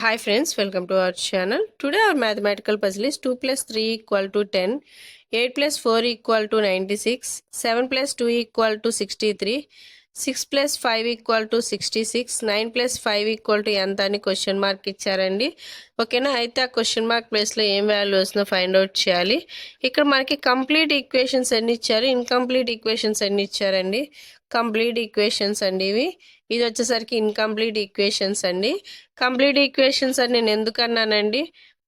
Hi friends, welcome to our channel. Today our mathematical puzzle is 2 plus 3 equal to 10, 8 plus 4 equal to 96, 7 plus 2 equal to 63, six plus five equal to sixty six nine plus five equal to ఎంత అని question mark ఇచ్చారండి. ఓకేనా? అయితే ఆ question mark ప్లేస్లో ఏం value వస్తుందో find out చేయాలి? ఇక్కడ మనకి కంప్లీట్ ఈక్వేషన్స్ ఎన్ని ఇచ్చారు? ఇన్కంప్లీట్ ఈక్వేషన్స్ ఎన్ని ఇచ్చారండి? కంప్లీట్ ఈక్వేషన్స్ అండి ఇవి. ఇది వచ్చేసరికి ఇన్కంప్లీట్ ఈక్వేషన్స్ అండి. కంప్లీట్ ఈక్వేషన్స్ అని నేను ఎందుకన్నానండి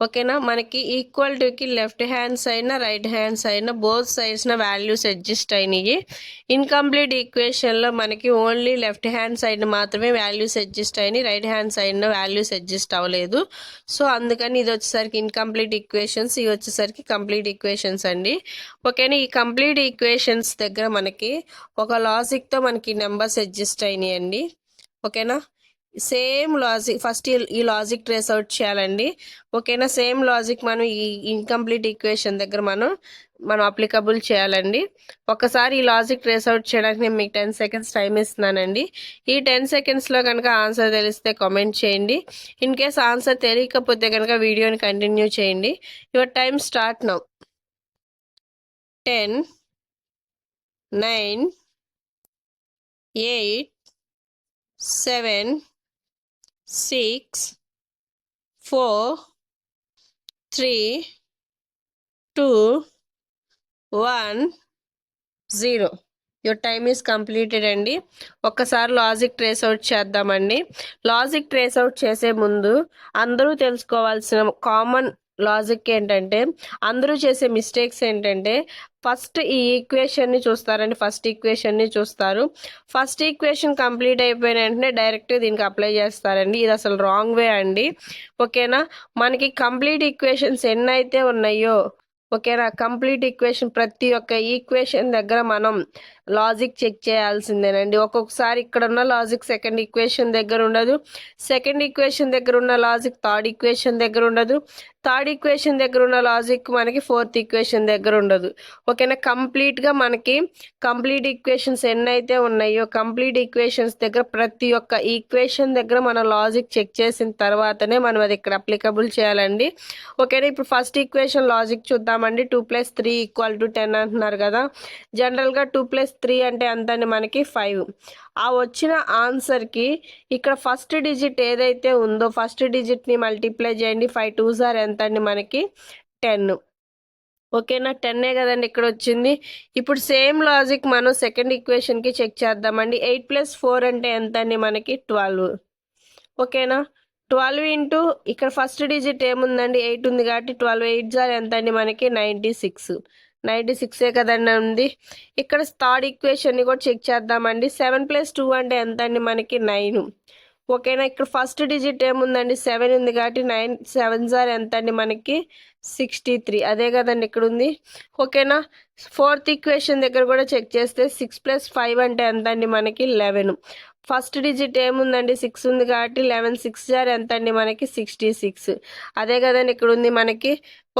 ఓకేనా? మనకి ఈక్వల్ టుకి లెఫ్ట్ హ్యాండ్స్ అయినా రైట్ హ్యాండ్స్ అయినా బోత్ సైడ్స్న వాల్యూస్ అడ్జస్ట్ అయినాయి ఇన్కంప్లీట్ ఈక్వేషన్లో మనకి ఓన్లీ లెఫ్ట్ హ్యాండ్ సైడ్ మాత్రమే వాల్యూస్ అడ్జస్ట్ అయినాయి రైట్ హ్యాండ్ సైడ్న వాల్యూస్ అడ్జస్ట్ అవ్వలేదు. సో అందుకని ఇది వచ్చేసరికి ఇన్కంప్లీట్ ఈక్వేషన్స్ ఇవి వచ్చేసరికి కంప్లీట్ ఈక్వేషన్స్ అండి. ఓకేనా? ఈ కంప్లీట్ ఈక్వేషన్స్ దగ్గర మనకి ఒక లాజిక్తో మనకి నెంబర్స్ అడ్జస్ట్ అయినాయి అండి ఓకేనా? సేమ్ లాజిక్ ఫస్ట్ ఈ లాజిక్ ట్రేస్ అవుట్ చేయాలండి. ఓకేనా? సేమ్ లాజిక్ మనం ఈ ఇన్కంప్లీట్ ఈక్వేషన్ దగ్గర మనం మనం అప్లికబుల్ చేయాలండి. ఒకసారి ఈ లాజిక్ ట్రేస్ అవుట్ చేయడానికి నేను మీకు టెన్ సెకండ్స్ టైం ఇస్తున్నానండి. ఈ టెన్ సెకండ్స్లో కనుక ఆన్సర్ తెలిస్తే కామెంట్ చేయండి. ఇన్ కేస్ ఆన్సర్ తెలియకపోతే కనుక వీడియోని కంటిన్యూ చేయండి. Your time start now. Ten nine eight seven six four three two one zero your time is completed అండి ఒక్కసారి లాజిక్ ట్రేస్ అవుట్ చేద్దామండి. లాజిక్ ట్రేస్ అవుట్ చేసే ముందు అందరూ తెలుసుకోవాల్సిన కామన్ లాజిక్ ఏంటంటే అందరూ చేసే మిస్టేక్స్ ఏంటంటే ఫస్ట్ ఈ ఈక్వేషన్ని చూస్తారండి ఫస్ట్ ఈక్వేషన్ని చూస్తారు. ఫస్ట్ ఈక్వేషన్ కంప్లీట్ అయిపోయిన వెంటనే డైరెక్ట్ దీనికి అప్లై చేస్తారండి. ఇది అసలు రాంగ్ వే అండి. ఓకేనా? మనకి కంప్లీట్ ఈక్వేషన్స్ ఎన్ని అయితే ఉన్నాయో ఓకేనా? కంప్లీట్ ఈక్వేషన్ ప్రతి ఒక్క ఈక్వేషన్ దగ్గర మనం లాజిక్ చెక్ చేయాల్సిందేనండి. ఒక్కొక్కసారి ఇక్కడ ఉన్న లాజిక్ సెకండ్ ఈక్వేషన్ దగ్గర ఉండదు. సెకండ్ ఈక్వేషన్ దగ్గర ఉన్న లాజిక్ థర్డ్ ఈక్వేషన్ దగ్గర ఉండదు. థర్డ్ ఈక్వేషన్ దగ్గర ఉన్న లాజిక్ మనకి ఫోర్త్ ఈక్వేషన్ దగ్గర ఉండదు. ఓకేనా? కంప్లీట్గా మనకి కంప్లీట్ ఈక్వేషన్స్ ఎన్నైతే ఉన్నాయో కంప్లీట్ ఈక్వేషన్స్ దగ్గర ప్రతి ఒక్క ఈక్వేషన్ దగ్గర మన లాజిక్ చెక్ చేసిన తర్వాతనే మనం అది ఇక్కడ అప్లికబుల్ చేయాలండి. ఓకేనా? ఇప్పుడు ఫస్ట్ ఈక్వేషన్ లాజిక్ చూద్దామండి. Two plus three equal to ten అంటున్నారు కదా. జనరల్గా టూ ప్లస్ త్రీ అంటే ఎంతండి మనకి ఫైవ్. ఆ వచ్చిన ఆన్సర్కి ఇక్కడ ఫస్ట్ డిజిట్ ఏదైతే ఉందో ఫస్ట్ డిజిట్ని మల్టిప్లై చేయండి. ఫైవ్ టూ సార్ ఎంత అండి మనకి? టెన్. ఓకేనా? టెన్నే కదండి ఇక్కడ వచ్చింది. ఇప్పుడు సేమ్ లాజిక్ మనం సెకండ్ ఈక్వేషన్కి చెక్ చేద్దామండి. ఎయిట్ ప్లస్ ఫోర్ అంటే ఎంత అండి మనకి? ట్వెల్వ్. ఓకేనా? ట్వెల్వ్ ఇంటూ ఇక్కడ ఫస్ట్ డిజిట్ ఏముందండి? ఎయిట్ ఉంది కాబట్టి ట్వెల్వ్ ఎయిట్ జార్ ఎంత అండి మనకి? Ninety six. నైంటీ సిక్సే కదండి ఉంది. ఇక్కడ థర్డ్ ఈక్వేషన్ని కూడా చెక్ చేద్దామండి. సెవెన్ ప్లస్ టూ అంటే ఎంత అండి మనకి? నైన్. ఓకేనా? ఇక్కడ ఫస్ట్ డిజిట్ ఏముందండి? సెవెన్ ఉంది కాబట్టి నైన్ సెవెన్ సార్ ఎంత అండి మనకి? Sixty three. అదే కదండి ఇక్కడ ఉంది. ఓకేనా? ఫోర్త్ ఈక్వేషన్ దగ్గర కూడా చెక్ చేస్తే సిక్స్ ప్లస్ ఫైవ్ అంటే ఎంత అండి మనకి? లెవెన్. ఫస్ట్ డిజిట్ ఏముందండి? సిక్స్ ఉంది కాబట్టి లెవెన్ సిక్స్ జార్ ఎంత అండి మనకి? Sixty six. అదే కదండి ఇక్కడ ఉంది మనకి.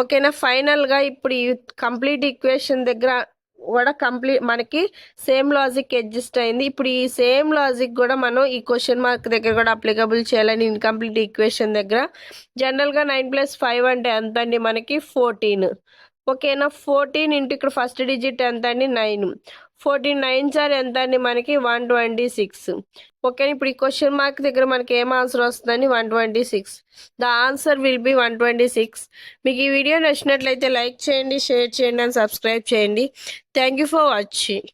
ఓకేనా? ఫైనల్గా ఇప్పుడు ఈ కంప్లీట్ ఈక్వేషన్ దగ్గర కూడా కంప్లీట్ మనకి సేమ్ లాజిక్ అడ్జస్ట్ అయింది. ఇప్పుడు ఈ సేమ్ లాజిక్ కూడా మనం ఈ క్వశ్చన్ మార్క్ దగ్గర కూడా అప్లికబుల్ చేయాలని ఇన్కంప్లీట్ ఈక్వేషన్ దగ్గర. జనరల్గా నైన్ ప్లస్ ఫైవ్ అంటే ఎంత అండి మనకి? ఫోర్టీన్. ఓకేనా? ఫోర్టీన్ ఇంటూ ఇక్కడ ఫస్ట్ డిజిట్ ఎంత అండి నైన్. ఫోర్టీన్ నైన్ సార్ ఎంత అండి మనకి? One twenty six. ఓకే ఇప్పుడు ఈ క్వశ్చన్ మార్క్ దగ్గర మనకి ఏం ఆన్సర్ వస్తుందని one twenty six. The answer will be one twenty six. మీకు ఈ వీడియో నచ్చినట్లయితే లైక్ చేయండి షేర్ చేయండి అండ్ సబ్స్క్రైబ్ చేయండి. Thank you for watching